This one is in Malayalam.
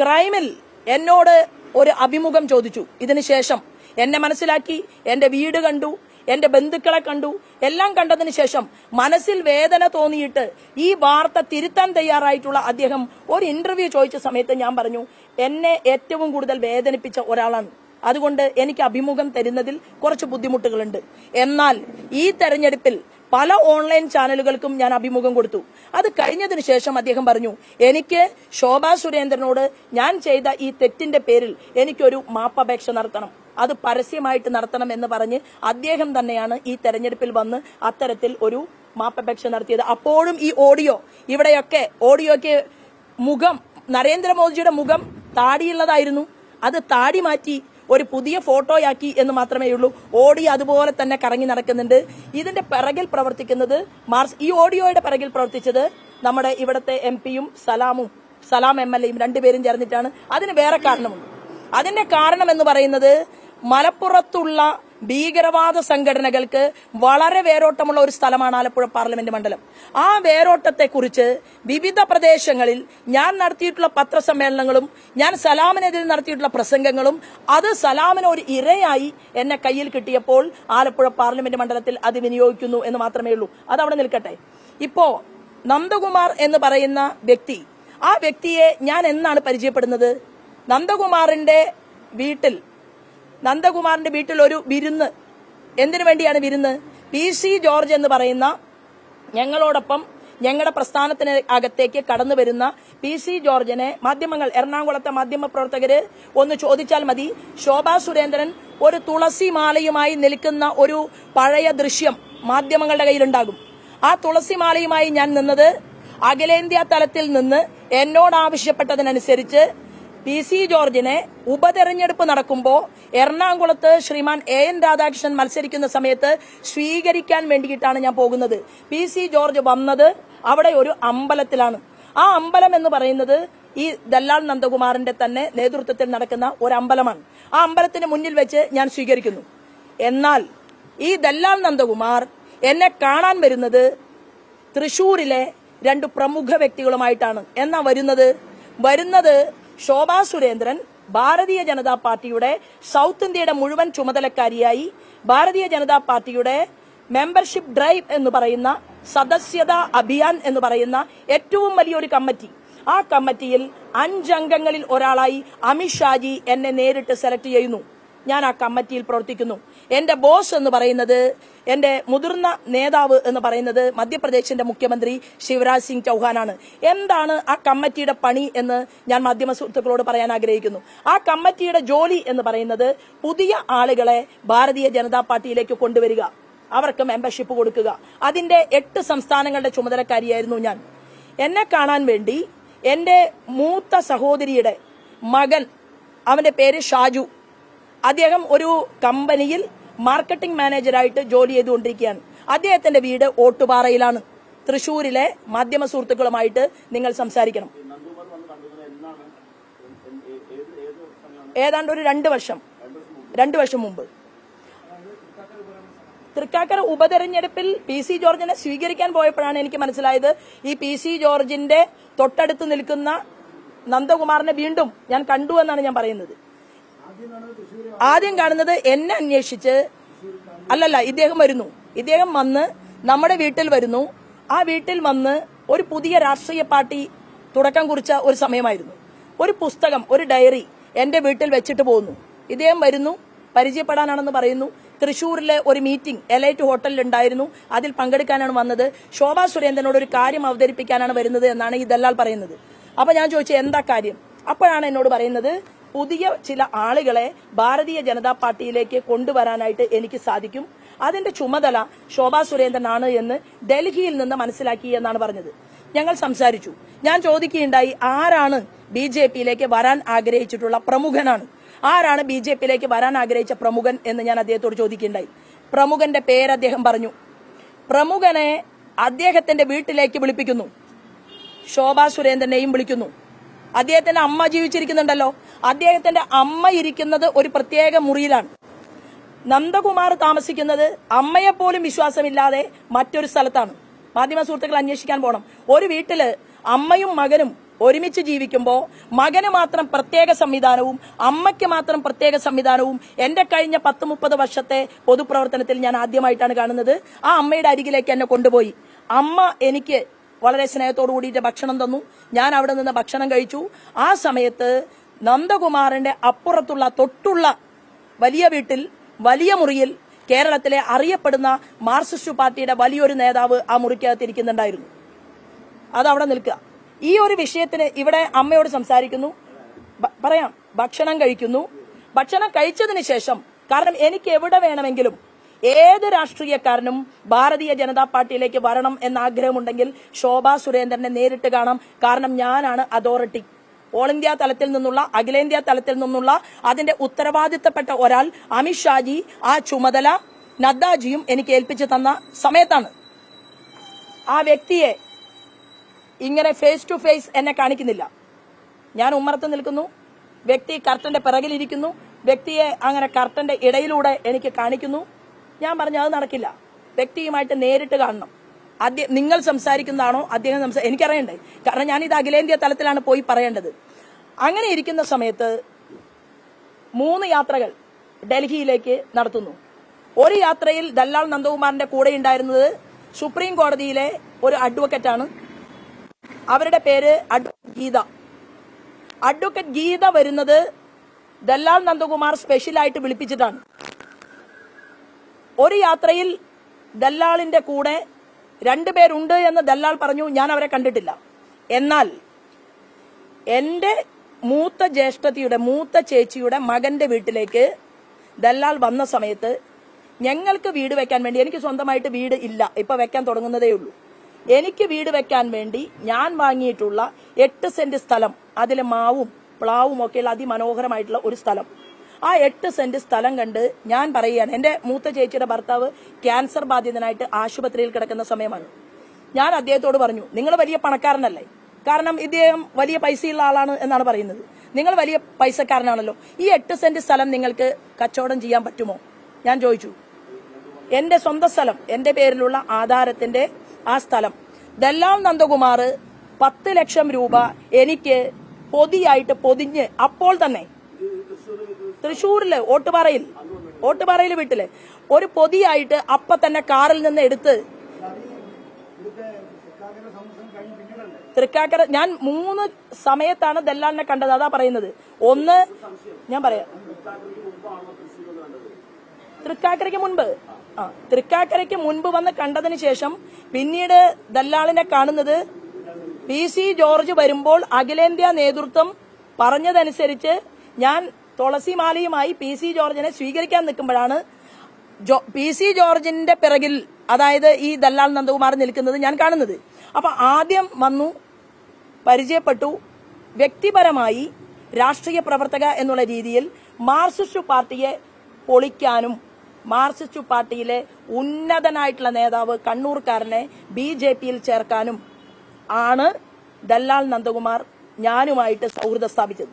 ക്രൈമിൽ എന്നോട് ഒരു അഭിമുഖം ചോദിച്ചു. ഇതിനുശേഷം എന്നെ മനസ്സിലാക്കി എന്റെ വീട് കണ്ടു എന്റെ ബന്ധുക്കളെ കണ്ടു എല്ലാം കണ്ടതിന് ശേഷം മനസ്സിൽ വേദന തോന്നിയിട്ട് ഈ വാർത്ത തിരുത്താൻ തയ്യാറായിട്ടുള്ള അദ്ദേഹം ഒരു ഇന്റർവ്യൂ ചോദിച്ച സമയത്ത് ഞാൻ പറഞ്ഞു എന്നെ ഏറ്റവും കൂടുതൽ വേദനിപ്പിച്ച ഒരാളാണ്. അതുകൊണ്ട് എനിക്ക് അഭിമുഖം തരുന്നതിൽ കുറച്ച് ബുദ്ധിമുട്ടുകളുണ്ട്. എന്നാൽ ഈ തെരഞ്ഞെടുപ്പിൽ പല ഓൺലൈൻ ചാനലുകൾക്കും ഞാൻ അഭിമുഖം കൊടുത്തു. അത് കഴിഞ്ഞതിന് ശേഷം അദ്ദേഹം പറഞ്ഞു എനിക്ക് ശോഭാ സുരേന്ദ്രനോട് ഞാൻ ചെയ്ത ഈ തെറ്റിന്റെ പേരിൽ എനിക്കൊരു മാപ്പപേക്ഷ നടത്തണം. അത് പരസ്യമായിട്ട് നടത്തണം എന്ന് പറഞ്ഞ് അദ്ദേഹം തന്നെയാണ് ഈ തെരഞ്ഞെടുപ്പിൽ വന്ന് അത്തരത്തിൽ ഒരു മാപ്പപേക്ഷ നടത്തിയത്. അപ്പോഴും ഈ ഓഡിയോ ഇവിടെയൊക്കെ ഓഡിയോയ്ക്ക് മുഖം നരേന്ദ്രമോദിജിയുടെ മുഖം താടിയുള്ളതായിരുന്നു. അത് താടി മാറ്റി ഒരു പുതിയ ഫോട്ടോയാക്കി എന്ന് മാത്രമേ ഉള്ളൂ. ഓഡിയോ അതുപോലെ തന്നെ കറങ്ങി നടക്കുന്നുണ്ട്. ഇതിന്റെ പിറകിൽ പ്രവർത്തിക്കുന്നത് മാർസ് ഈ ഓഡിയോയുടെ പിറകിൽ പ്രവർത്തിച്ചത് നമ്മുടെ ഇവിടുത്തെ എം പിയും സലാമും സലാം എം എൽ എയും രണ്ടുപേരും ചേർന്നിട്ടാണ്. അതിന് വേറെ കാരണമുണ്ട്. അതിന്റെ കാരണം എന്ന് പറയുന്നത് മലപ്പുറത്തുള്ള ഭീകരവാദ സംഘടനകൾക്ക് വളരെ വേരോട്ടമുള്ള ഒരു സ്ഥലമാണ് ആലപ്പുഴ പാർലമെന്റ് മണ്ഡലം. ആ വേരോട്ടത്തെക്കുറിച്ച് വിവിധ പ്രദേശങ്ങളിൽ ഞാൻ നടത്തിയിട്ടുള്ള പത്രസമ്മേളനങ്ങളും ഞാൻ സലാമിനെതിരെ നടത്തിയിട്ടുള്ള പ്രസംഗങ്ങളും അത് സലാമിന് ഒരു ഇരയായി എന്നെ കയ്യിൽ കിട്ടിയപ്പോൾ ആലപ്പുഴ പാർലമെന്റ് മണ്ഡലത്തിൽ അത് വിനിയോഗിക്കുന്നു എന്ന് മാത്രമേ ഉള്ളൂ. അത് അവിടെ നിൽക്കട്ടെ. ഇപ്പോ നന്ദകുമാർ എന്ന് പറയുന്ന വ്യക്തി ആ വ്യക്തിയെ ഞാൻ എന്നാണ് പരിചയപ്പെടുന്നത്? നന്ദകുമാറിന്റെ വീട്ടിൽ നന്ദകുമാറിന്റെ വീട്ടിൽ ഒരു വിരുന്ന്. എന്തിനു വേണ്ടിയാണ് വിരുന്ന്? പി സി ജോർജ് എന്ന് പറയുന്ന ഞങ്ങളോടൊപ്പം ഞങ്ങളുടെ പ്രസ്ഥാനത്തിന് അകത്തേക്ക് കടന്നു വരുന്ന പി സി ജോർജിനെ മാധ്യമങ്ങൾ എറണാകുളത്തെ മാധ്യമ പ്രവർത്തകര് ഒന്ന് ചോദിച്ചാൽ മതി. ശോഭാ സുരേന്ദ്രൻ ഒരു തുളസി മാലയുമായി നിൽക്കുന്ന ഒരു പഴയ ദൃശ്യം മാധ്യമങ്ങളുടെ കയ്യിലുണ്ടാകും. ആ തുളസി മാലയുമായി ഞാൻ നിന്നത് അഖിലേന്ത്യാ തലത്തിൽ നിന്ന് എന്നോട് ആവശ്യപ്പെട്ടതിനനുസരിച്ച് പി സി ജോർജിനെ ഉപതെരഞ്ഞെടുപ്പ് നടക്കുമ്പോൾ എറണാകുളത്ത് ശ്രീമാൻ എ എൻ രാധാകൃഷ്ണൻ മത്സരിക്കുന്ന സമയത്ത് സ്വീകരിക്കാൻ വേണ്ടിയിട്ടാണ് ഞാൻ പോകുന്നത്. പി സി ജോർജ് വന്നത് അവിടെ ഒരു അമ്പലത്തിലാണ്. ആ അമ്പലം എന്ന് പറയുന്നത് ഈ ദല്ലാൽ നന്ദകുമാറിന്റെ തന്നെ നേതൃത്വത്തിൽ നടക്കുന്ന ഒരു അമ്പലമാണ്. ആ അമ്പലത്തിന് മുന്നിൽ വെച്ച് ഞാൻ സ്വീകരിക്കുന്നു. എന്നാൽ ഈ ദല്ലാൽ നന്ദകുമാർ എന്നെ കാണാൻ വരുന്നത് തൃശൂരിലെ രണ്ട് പ്രമുഖ വ്യക്തികളുമായിട്ടാണ്. എന്നാ വരുന്നത്? വരുന്നത് ശോഭാ സുരേന്ദ്രൻ ഭാരതീയ ജനതാ പാർട്ടിയുടെ സൗത്ത് ഇന്ത്യയുടെ മുഴുവൻ ചുമതലക്കാരിയായി ഭാരതീയ ജനതാ പാർട്ടിയുടെ മെമ്പർഷിപ്പ് ഡ്രൈവ് എന്ന് പറയുന്ന സദസ്യത അഭിയാൻ എന്ന് പറയുന്ന ഏറ്റവും വലിയൊരു കമ്മിറ്റി. ആ കമ്മിറ്റിയിൽ അഞ്ചംഗങ്ങളിൽ ഒരാളായി അമിത്ഷാജി എന്നെ നേരിട്ട് സെലക്ട് ചെയ്യുന്നു. ഞാൻ ആ കമ്മിറ്റിയിൽ പ്രവർത്തിക്കുന്നു. എന്റെ ബോസ് എന്ന് പറയുന്നത് എന്റെ മുതിർന്ന നേതാവ് എന്ന് പറയുന്നത് മധ്യപ്രദേശിന്റെ മുഖ്യമന്ത്രി ശിവരാജ് സിംഗ് ചൌഹാനാണ്. എന്താണ് ആ കമ്മിറ്റിയുടെ പണി എന്ന് ഞാൻ മാധ്യമ സുഹൃത്തുക്കളോട് പറയാൻ ആഗ്രഹിക്കുന്നു. ആ കമ്മിറ്റിയുടെ ജോലി എന്ന് പറയുന്നത് പുതിയ ആളുകളെ ഭാരതീയ ജനതാ പാർട്ടിയിലേക്ക് കൊണ്ടുവരിക അവർക്ക് മെമ്പർഷിപ്പ് കൊടുക്കുക. അതിന്റെ എട്ട് സംസ്ഥാനങ്ങളുടെ ചുമതലക്കാരിയായിരുന്നു ഞാൻ. എന്നെ കാണാൻ വേണ്ടി എന്റെ മൂത്ത സഹോദരിയുടെ മകൻ അവന്റെ പേര് ഷാജു. അദ്ദേഹം ഒരു കമ്പനിയിൽ മാർക്കറ്റിംഗ് മാനേജറായിട്ട് ജോലി ചെയ്തുകൊണ്ടിരിക്കുകയാണ്. അദ്ദേഹത്തിന്റെ വീട് ഓട്ടുപാറയിലാണ്. തൃശൂരിലെ മാധ്യമ സുഹൃത്തുക്കളുമായിട്ട് നിങ്ങൾ സംസാരിക്കണം. ഏതാണ്ട് ഒരു രണ്ട് വർഷം. രണ്ട് വർഷം മുമ്പ്. തൃക്കാക്കര ഉപതെരഞ്ഞെടുപ്പിൽ പി സി ജോർജിനെ സ്വീകരിക്കാൻ പോയപ്പോഴാണ് എനിക്ക് മനസ്സിലായത് ഈ പി സി ജോർജിന്റെ തൊട്ടടുത്ത് നിൽക്കുന്ന നന്ദകുമാറിനെ വീണ്ടും ഞാൻ കണ്ടു എന്നാണ് ഞാൻ പറയുന്നത്. ആദ്യം കാണുന്നത് എന്നെ അന്വേഷിച്ച് അല്ലല്ല ഇദ്ദേഹം വരുന്നു. ഇദ്ദേഹം വന്ന് നമ്മുടെ വീട്ടിൽ വരുന്നു. ആ വീട്ടിൽ വന്ന് ഒരു പുതിയ രാഷ്ട്രീയ പാർട്ടി തുടക്കം കുറിച്ച ഒരു സമയമായിരുന്നു. ഒരു പുസ്തകം ഒരു ഡയറി എന്റെ വീട്ടിൽ വെച്ചിട്ട് പോകുന്നു. ഇദ്ദേഹം വരുന്നു പരിചയപ്പെടാനാണെന്ന് പറയുന്നു. തൃശൂരിലെ ഒരു മീറ്റിംഗ് എലൈറ്റ് ഹോട്ടലിൽ ഉണ്ടായിരുന്നു അതിൽ പങ്കെടുക്കാനാണ് വന്നത്. ശോഭാ സുരേന്ദ്രനോട് ഒരു കാര്യം അവതരിപ്പിക്കാനാണ് വരുന്നത് എന്നാണ് ഈ ദല്ലാൽ പറയുന്നത്. അപ്പൊ ഞാൻ ചോദിച്ചു എന്താ കാര്യം? അപ്പോഴാണ് എന്നോട് പറയുന്നത് പുതിയ ചില ആളുകളെ ഭാരതീയ ജനതാ പാർട്ടിയിലേക്ക് കൊണ്ടുവരാനായിട്ട് എനിക്ക് സാധിക്കും. അതിന്റെ ചുമതല ശോഭാ സുരേന്ദ്രനാണ് എന്ന് ഡൽഹിയിൽ നിന്ന് മനസ്സിലാക്കി എന്നാണ് പറഞ്ഞത്. ഞങ്ങൾ സംസാരിച്ചു. ഞാൻ ചോദിക്കുകയുണ്ടായി ആരാണ് ബി ജെ പിയിലേക്ക് വരാൻ ആഗ്രഹിച്ചിട്ടുള്ള പ്രമുഖനാണ്? ആരാണ് ബി ജെ പിയിലേക്ക് വരാൻ ആഗ്രഹിച്ച പ്രമുഖൻ എന്ന് ഞാൻ അദ്ദേഹത്തോട് ചോദിക്കുകയുണ്ടായി. പ്രമുഖന്റെ പേര് അദ്ദേഹം പറഞ്ഞു. പ്രമുഖനെ അദ്ദേഹത്തിന്റെ വീട്ടിലേക്ക് വിളിപ്പിക്കുന്നു. ശോഭാ സുരേന്ദ്രനെയും വിളിക്കുന്നു. അദ്ദേഹത്തിന്റെ അമ്മ ജീവിച്ചിരിക്കുന്നുണ്ടല്ലോ. അദ്ദേഹത്തിന്റെ അമ്മ ഇരിക്കുന്നത് ഒരു പ്രത്യേക മുറിയിലാണ്. നന്ദകുമാർ താമസിക്കുന്നത് അമ്മയെപ്പോലും വിശ്വാസമില്ലാതെ മറ്റൊരു സ്ഥലത്താണ്. മാധ്യമ സുഹൃത്തുക്കൾ അന്വേഷിക്കാൻ പോണം. ഒരു വീട്ടിൽ അമ്മയും മകനും ഒരുമിച്ച് ജീവിക്കുമ്പോൾ മകന് മാത്രം പ്രത്യേക സംവിധാനവും അമ്മയ്ക്ക് മാത്രം പ്രത്യേക സംവിധാനവും എന്റെ കഴിഞ്ഞ പത്ത് മുപ്പത് വർഷത്തെ പൊതുപ്രവർത്തനത്തിൽ ഞാൻ ആദ്യമായിട്ടാണ് കാണുന്നത്. ആ അമ്മയുടെ അരികിലേക്ക് എന്നെ കൊണ്ടുപോയി. അമ്മ എനിക്ക് വളരെ സ്നേഹത്തോടു കൂടിയിട്ട് ഭക്ഷണം തന്നു. ഞാൻ അവിടെ നിന്ന് ഭക്ഷണം കഴിച്ചു. ആ സമയത്ത് നന്ദകുമാറിന്റെ അപ്പുറത്തുള്ള തൊട്ടുള്ള വലിയ വീട്ടിൽ വലിയ മുറിയിൽ കേരളത്തിലെ അറിയപ്പെടുന്ന മാർക്സിസ്റ്റ് പാർട്ടിയുടെ വലിയൊരു നേതാവ് ആ മുറിക്കകത്ത് ഇരിക്കുന്നുണ്ടായിരുന്നു. അതവിടെ നിൽക്കുക. ഈ ഒരു വിഷയത്തിന് ഇവിടെ അമ്മയോട് സംസാരിക്കുന്നു. പറയാം. ഭക്ഷണം കഴിക്കുന്നു. ഭക്ഷണം കഴിച്ചതിന് ശേഷം കാരണം എനിക്ക് എവിടെ വേണമെങ്കിലും ഏത് രാഷ്ട്രീയക്കാരനും ഭാരതീയ ജനതാ പാർട്ടിയിലേക്ക് വരണം എന്ന ആഗ്രഹമുണ്ടെങ്കിൽ ശോഭാ സുരേന്ദ്രനെ നേരിട്ട് കാണാം. കാരണം ഞാനാണ് അതോറിറ്റി. ഓൾ ഇന്ത്യ തലത്തിൽ നിന്നുള്ള അഖിലേന്ത്യാ തലത്തിൽ നിന്നുള്ള അതിന്റെ ഉത്തരവാദിത്തപ്പെട്ട ഒരാൾ അമിത്ഷാജി ആ ചുമതല നദ്ദാജിയും എനിക്ക് ഏൽപ്പിച്ചു തന്ന സമയത്താണ്. ആ വ്യക്തിയെ ഇങ്ങനെ ഫേസ് ടു ഫേസ് എന്നെ കാണിക്കുന്നില്ല. ഞാൻ ഉമ്മറത്ത് നിൽക്കുന്നു. വ്യക്തി കർട്ടന്റെ പിറകിലിരിക്കുന്നു. വ്യക്തിയെ അങ്ങനെ കർട്ടന്റെ ഇടയിലൂടെ എനിക്ക് കാണിക്കുന്നു. ഞാൻ പറഞ്ഞു അത് നടക്കില്ല. വ്യക്തിയുമായിട്ട് നേരിട്ട് കാണണം. അദ്ദേഹം നിങ്ങൾ സംസാരിക്കുന്നതാണോ? അദ്ദേഹം സംസാ എനിക്കറിയണ്ടേ. കാരണം ഞാൻ ഇത് അഖിലേന്ത്യാ തലത്തിലാണ് പോയി പറയേണ്ടത്. അങ്ങനെ ഇരിക്കുന്ന സമയത്ത് മൂന്ന് യാത്രകൾ ഡൽഹിയിലേക്ക് നടത്തുന്നു. ഒരു യാത്രയിൽ ദല്ലാൽ നന്ദകുമാറിന്റെ കൂടെ ഉണ്ടായിരുന്നത് സുപ്രീം കോടതിയിലെ ഒരു അഡ്വക്കറ്റാണ്. അവരുടെ പേര് അഡ്വക്കറ്റ് ഗീത. അഡ്വക്കറ്റ് ഗീത വരുന്നത് ദല്ലാൽ നന്ദകുമാർ സ്പെഷ്യലായിട്ട് വിളിപ്പിച്ചിട്ടാണ്. ഒരു യാത്രയിൽ ദല്ലാളിന്റെ കൂടെ രണ്ടുപേരുണ്ട് എന്ന് ദല്ലാൾ പറഞ്ഞു ഞാൻ അവരെ കണ്ടിട്ടില്ല. എന്നാൽ എന്റെ മൂത്ത ജ്യേഷ്ഠത്തിയുടെ മൂത്ത ചേച്ചിയുടെ മകന്റെ വീട്ടിലേക്ക് ദല്ലാൾ വന്ന സമയത്ത് ഞങ്ങൾക്ക് വീട് വെക്കാൻ വേണ്ടി എനിക്ക് സ്വന്തമായിട്ട് വീട് ഇല്ല ഇപ്പൊ വെക്കാൻ തുടങ്ങുന്നതേ ഉള്ളൂ. എനിക്ക് വീട് വെക്കാൻ വേണ്ടി ഞാൻ വാങ്ങിയിട്ടുള്ള എട്ട് സെന്റ് സ്ഥലം അതിലെ മാവും പ്ലാവും ഒക്കെയുള്ള അതിമനോഹരമായിട്ടുള്ള ഒരു സ്ഥലം. ആ എട്ട് സെന്റ് സ്ഥലം കണ്ട് ഞാൻ പറയുകയാണ് എന്റെ മൂത്ത ചേച്ചിയുടെ ഭർത്താവ് ക്യാൻസർ ബാധിതനായിട്ട് ആശുപത്രിയിൽ കിടക്കുന്ന സമയമാണ്. ഞാൻ അദ്ദേഹത്തോട് പറഞ്ഞു നിങ്ങൾ വലിയ പണക്കാരനല്ലേ? കാരണം ഇദ്ദേഹം വലിയ പൈസയുള്ള ആളാണ് എന്നാണ് പറയുന്നത്. നിങ്ങൾ വലിയ പൈസക്കാരനാണല്ലോ. ഈ എട്ട് സെന്റ് സ്ഥലം നിങ്ങൾക്ക് കച്ചവടം ചെയ്യാൻ പറ്റുമോ? ഞാൻ ചോദിച്ചു. എന്റെ സ്വന്തം സ്ഥലം എന്റെ പേരിലുള്ള ആധാരത്തിന്റെ ആ സ്ഥലം. ദല്ലാൽ നന്ദകുമാർ പത്ത് ലക്ഷം രൂപ എനിക്ക് പൊതിയായിട്ട് പൊതിഞ്ഞ് അപ്പോൾ തന്നെ തൃശ്ശൂരിൽ ഓട്ടുപാറയിൽ. ഓട്ടുപാറയിൽ വീട്ടിൽ ഒരു പൊതിയായിട്ട് അപ്പ തന്നെ കാറിൽ നിന്ന് എടുത്ത് തൃക്കാക്കര ഞാൻ മൂന്ന് സമയത്താണ് ദല്ലാലിനെ കണ്ടത് അതാ പറയുന്നത്. ഒന്ന് ഞാൻ പറയാം. തൃക്കാക്കരയ്ക്ക് മുൻപ്. ആ തൃക്കാക്കരയ്ക്ക് മുൻപ് വന്ന് കണ്ടതിന് ശേഷം പിന്നീട് ദല്ലാളിനെ കാണുന്നത് പി സി ജോർജ് വരുമ്പോൾ അഖിലേന്ത്യാ നേതൃത്വം പറഞ്ഞതനുസരിച്ച് ഞാൻ തുളസിമാലയുമായി പി സി ജോർജിനെ സ്വീകരിക്കാൻ നിൽക്കുമ്പോഴാണ് പി സി ജോർജിന്റെ പിറകിൽ അതായത് ഈ ദല്ലാൽ നന്ദകുമാർ നിൽക്കുന്നത് ഞാൻ കാണുന്നത്. അപ്പൊ ആദ്യം വന്നു പരിചയപ്പെട്ടു വ്യക്തിപരമായി രാഷ്ട്രീയ പ്രവർത്തക എന്നുള്ള രീതിയിൽ മാർക്സിസ്റ്റ് പാർട്ടിയെ പൊളിക്കാനും മാർക്സിസ്റ്റ് പാർട്ടിയിലെ ഉന്നതനായിട്ടുള്ള നേതാവ് കണ്ണൂർക്കാരനെ ബി ജെ പിയിൽ ചേർക്കാനും ആണ് ദല്ലാൽ നന്ദകുമാർ ഞാനുമായിട്ട് സൗഹൃദം സ്ഥാപിച്ചത്.